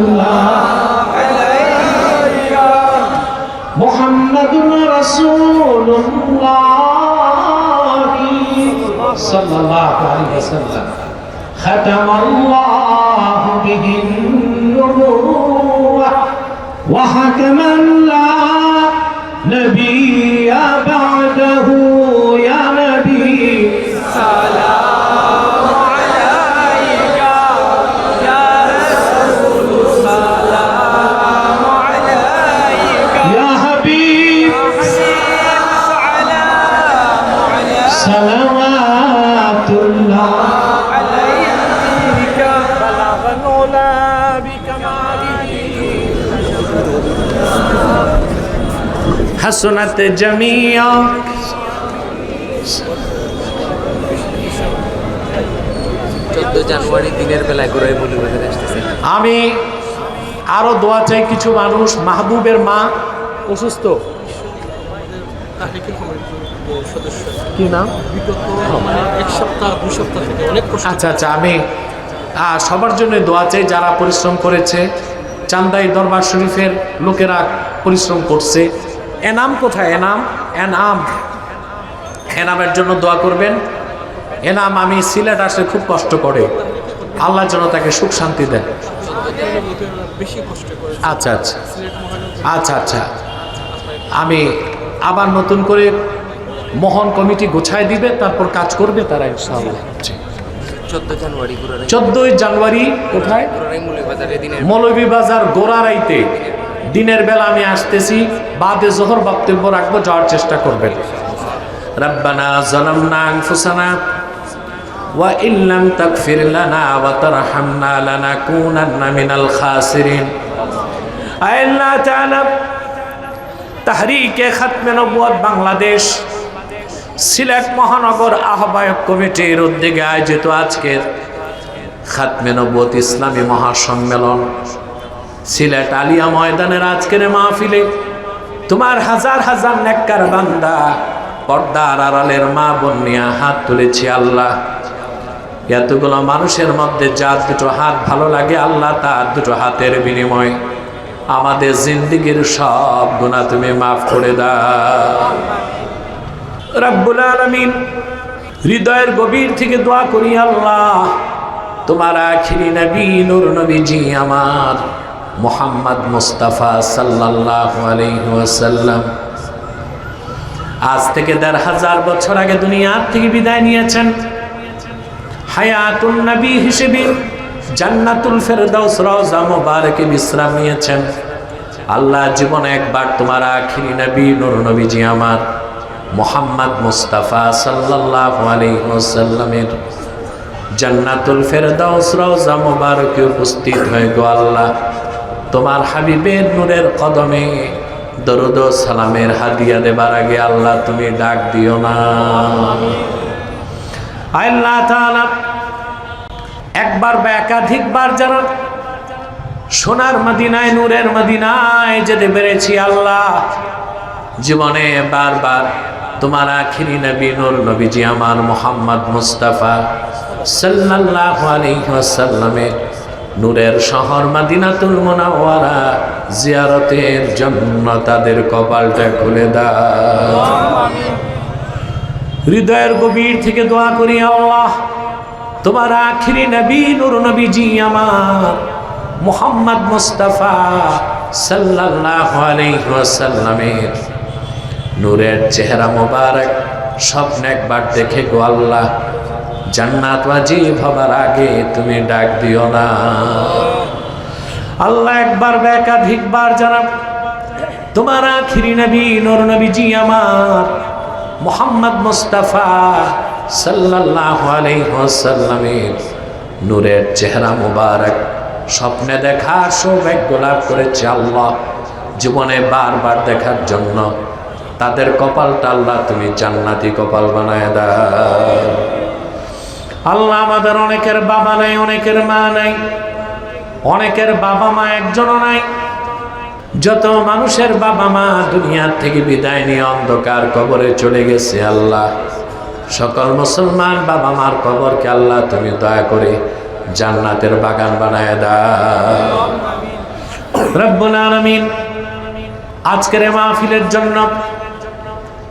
الله محمد رسول الله صلى الله عليه وسلم ختم الله به النبوة وحكما لا نبي بعده يا نبي يا হাসনাত জামিয়া। জানুয়ারি দিনের বেলায় করে আমি আরও দোয়া চাই কিছু মানুষ মাহবুবের মা অসুস্থ। কি নাম? আচ্ছা আচ্ছা আমি সবার জন্য দোয়া চাই যারা পরিশ্রম করেছে চান্দাই দরবার শরীফের লোকেরা পরিশ্রম করছে। এনাম কোথায়? এনাম? এনাম। এনামের জন্য দোয়া করবেন। এনাম আমি সিলেট আসলে খুব কষ্ট করে। আল্লাহ যেন তাকে সুখ শান্তি দেন। বেশি আচ্ছা আচ্ছা। আচ্ছা আচ্ছা। আমি আবার নতুন করে মহন কমিটি গোছায় দিবে তারপর কাজ করবে তারা ইনশাআল্লাহ। চোদ্দই জানুয়ারি কোথায়? মৌলভীবাজার গোড়ারাইতে। দিনের বেলা আমি আসতেছি। বাদে জোহর বক্তব্য রাখব, যাওয়ার চেষ্টা করবেন। রব্বানা জালামনা আনফুসানা ওয়া ইল্লাম তাগফির লানা ওয়া তারহামনা লানাকুনান্না মিনাল খাসিরিন। আল্লাহ তাআলা, তাহরিকে খাতমে নবুয়ত বাংলাদেশ, সিলেট মহানগর আহ্বায়ক কমিটির উদ্যোগে আয়োজিত আজকের খাতমে নবুয়ত ইসলামী মহাসম্মেলন। সিলেট আলিয়া ময়দানের আজকের মাহফিলে তোমার হাজার হাজার নেককার বান্দা পর্দার আড়ালের মা বন্যা হাত তুলেছি আল্লাহ। এতগুলো মানুষের মধ্যে যার দুটো হাত ভালো লাগে, আল্লাহ তার দুটো হাতের বিনিময়। আমাদের জিন্দিগির সব গুণা তুমি মাফ করে দাও। আলমিন হৃদয়ের গভীর থেকে দোয়া করি আল্লাহ, তোমার আখিরি নবী, নূর নবীজি আমার। মোহাম্মদ মুস্তাফা সাল্লাল্লাহু আলাইহি আজ থেকে দেড় হাজার বছর আগে দুনিয়ার থেকে বিদায় নিয়েছেন। হায়াতুল নবী হিসেবে জান্নাতুল ফেরদাউস রওজা মোবারকে বিশ্রাম নিয়েছেন। আল্লাহ জীবন একবার তোমার আখিরি নবী, নূর নবীজি আমার, মোহাম্মদ মুস্তাফা সাল্লাল্লাহু আলাইহি ওয়াসাল্লামের জান্নাতুল ফেরদাউস রওজা মোবারকে উপস্থিত হয়ে গো আল্লাহ। তোমার হাবিবের নূরের কদমে দরুদ সালামের হাদিয়া দেবার আগে আল্লাহ তুমি ডাক দিও না। আল্লাহ একবার বা একাধিকবার যারা সোনার মদিনায়, নূরের মদিনায় যেতে পেরেছি আল্লাহ। জীবনে বারবার তোমার আখিরি নবী, নূর নবীজি আমার মোহাম্মদ মুস্তাফা সাল্লাল্লাহু আলাইহি ওয়াসাল্লামের নূরের শহর মাদিনাতুল মুনাওয়ারা, জিয়ারতের জন্য তাদের কপালটা খুলে দাও। হৃদয়ের গভীর থেকে দোয়া করি আল্লাহ, তোমার আখিরি নবী, নূর নবীজি আমার, মোহাম্মদ মুস্তাফা সাল্লাল্লাহু আলাইহি ওয়াসাল্লামের। নূরের চেহারা মোবারক, স্বপ্ন একবার দেখে গো আল্লাহ জান্নাত ওয়াজিব হবার আগে তুমি ডাক দিও না। আল্লাহ একবার বা একাধিকবার যারা তোমার আখিরি নবী, নর নবীজি আমার, মোহাম্মদ মুস্তাফা সাল্লাল্লাহু আলাইহি ওয়াসাল্লামের নূরের চেহারা মুবারক, স্বপ্নে দেখার সৌভাগ্য লাভ করেছে আল্লাহ, জীবনে বারবার দেখার জন্য। তাদের কপালটা আল্লাহ তুমি জান্নাতি কপাল বানায় দাও। আল্লাহ আমাদের অনেকের বাবা নাই, অনেকের মা নাই। অনেকের বাবা মা একজনও নাই। যত মানুষের বাবা মা দুনিয়ার থেকে বিদায় নিয়ে অন্ধকার কবরে চলে গেছে আল্লাহ। সকল মুসলমান বাবা মার কবরকে আল্লাহ তুমি দয়া করে জান্নাতের বাগান বানায় দাও। রব্বুল আলামিন আজকের মাহফিলের জন্য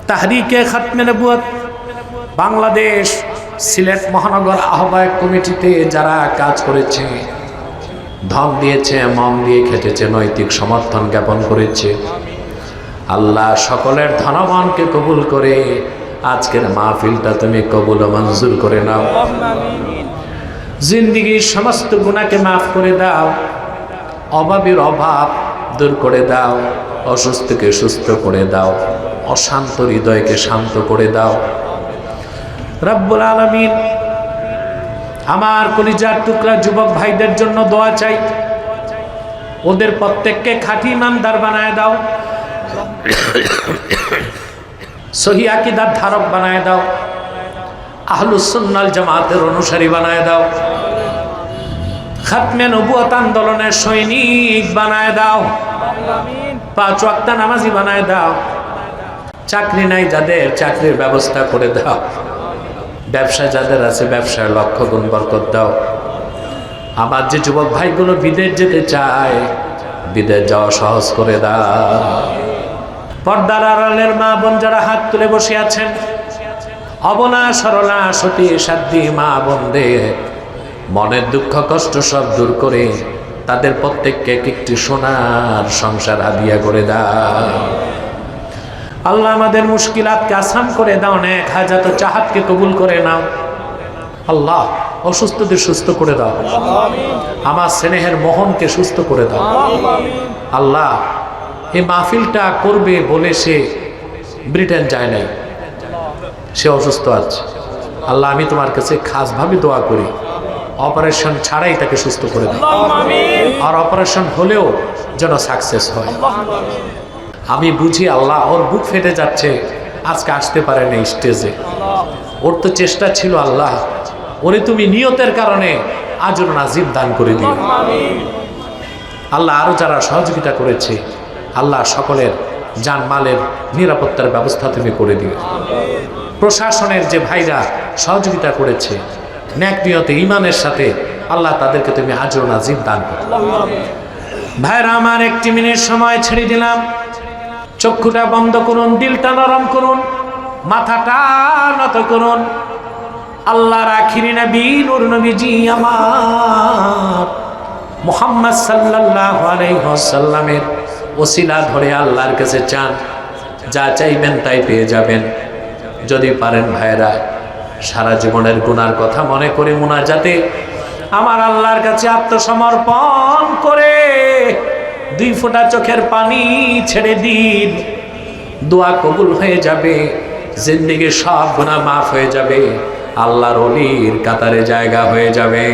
তাহরিকে খাতমে নবুয়ত বাংলাদেশ সিলেট মহানগর আহ্বায়ক কমিটিতে যারা কাজ করেছে, ধন দিয়েছে, মন দিয়ে খেটেছে, নৈতিক সমর্থন জ্ঞাপন করেছে, আল্লাহ সকলের ধনবানকে কবুল করে আজকের মাহফিলটা তুমি কবুল মঞ্জুর করে নাও। জিন্দিগির সমস্ত গুণাকে মাফ করে দাও, অভাবের অভাব দূর করে দাও, অসুস্থকে সুস্থ করে দাও, অশান্ত হৃদয়কে শান্ত করে দাও। রব্বুল আলমিন, আমার কলিজার টুকরা যুবক ভাইদের জন্য দোয়া চাই। ওদের প্রত্যেককে খাঁটি ইমানদার বানায় দাও। সহি আকিদার ধারক বানায় দাও। আহলুসুন্নাল জামাতের অনুসারী বানায় দাও। খাতমে নবুয়ত আন্দোলনের সৈনিক বানায় দাও। পাঁচ ওয়াক্তা নামাজি বানায় দাও। চাকরি নাই যাদের, চাকরির ব্যবস্থা করে দাও। ব্যবসা যাদের আছে ব্যবসায় লক্ষ্য গুণ বরকত দাও। আমার যে যুবক ভাইগুলো বিদেশ যেতে চায়, বিদেশ যাওয়া সহজ করে দাও। পর্দার আড়ালের মা বোন যারা হাত তুলে বসে আছেন, অবনা, সরলা, সতী, সাধ্যী মা বোনদের মনের দুঃখ, কষ্ট সব দূর করে তাদের প্রত্যেককে এক একটি সোনার সংসার হাদিয়া করে দাও। আল্লাহ আমাদের মুশকিলাতকে আসান করে দাও এক হাজাত চাহাতকে কবুল করে নাও। আল্লাহ, অসুস্থদের সুস্থ করে দাও। আমার স্নেহের মোহনকে সুস্থ করে দাও। আল্লাহ, এই মাহফিলটা করবে বলে সে ব্রিটেন যায় নাই। সে অসুস্থ আছে। আল্লাহ, আমি তোমার কাছে খাসভাবে দোয়া করি। অপারেশন ছাড়াই তাকে সুস্থ করে দাও। আর অপারেশন হলেও যেন সাকসেস হয়। আমি বুঝি আল্লাহ ওর বুক ফেটে যাচ্ছে। আজকে আসতে পারে না স্টেজে। ওর তো চেষ্টা ছিল আল্লাহ। ওরে তুমি নিয়তের কারণে আজর নাজিব দান করে দিও আল্লাহ আরও যারা সহযোগিতা করেছে, আল্লাহ সকলের জানমালের নিরাপত্তার ব্যবস্থা তুমি করে দিও প্রশাসনের যে ভাইরা সহযোগিতা করেছে, ন্যাক নিয়তে ইমানের সাথে আল্লাহ তাদেরকে তুমি আজর নাজিব দান করো। ভাইরা, আমার একটি মিনিট সময় ছেড়ে দিলাম। চক্ষুটা বন্ধ করুন, দিলটা নরম করুন, মাথাটা নত করুন। আল্লাহর আখিরি নবী, নূর নবীজি আমার। মোহাম্মদ সাল্লাল্লাহু আলাইহি ওসিলা ধরে আল্লাহর কাছে চান, যা চাইবেন তাই পেয়ে যাবেন। যদি পারেন ভাইরা, সারা জীবনের গুনার কথা মনে করে মুনাজাতে আমার আল্লাহর কাছে আত্মসমর্পণ করে দুই ফোঁটা চোখের পানি ছেড়ে দিন। দোয়া কবুল হয়ে যাবে, জিন্দিগির সব গুণা মাফ হয়ে যাবে, আল্লাহর অলির কাতারে জায়গা হয়ে যাবে।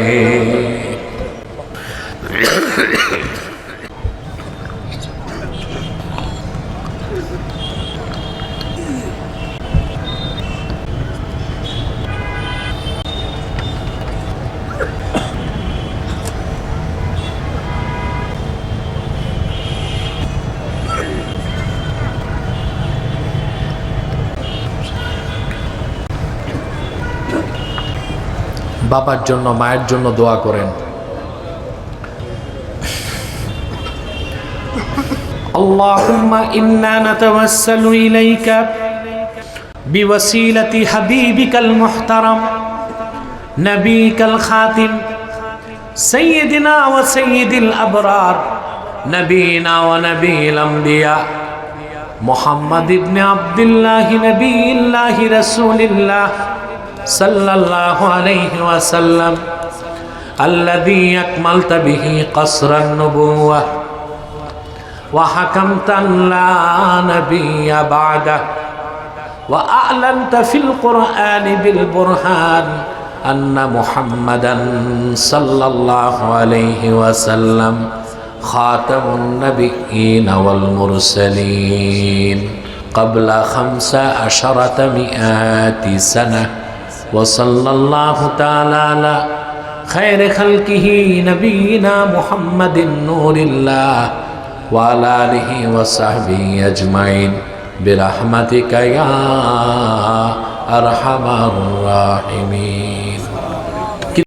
বাবার জন্য মায়ের জন্য দোয়া করেন اللهم إنا نتوسل إليك بوسيلة حبيبك المحترم نبيك الخاتم سيدنا وسيد الأبرار نبينا ونبي الأنبياء محمد بن عبد الله نبي الله رسول الله صلى الله عليه وسلم الذي أكملت به قصر النبوة وحكمت أن لا نبي بعده وأعلنت في القرآن بالبرهان أن محمدا صلى الله عليه وسلم خاتم النبيين والمرسلين قبل خمس عشرة مئات سنة. وصلى الله تعالى على خير خلقه نبينا محمد نور الله وعلى آله وصحبه أجمعين برحمتك يا أرحم الراحمين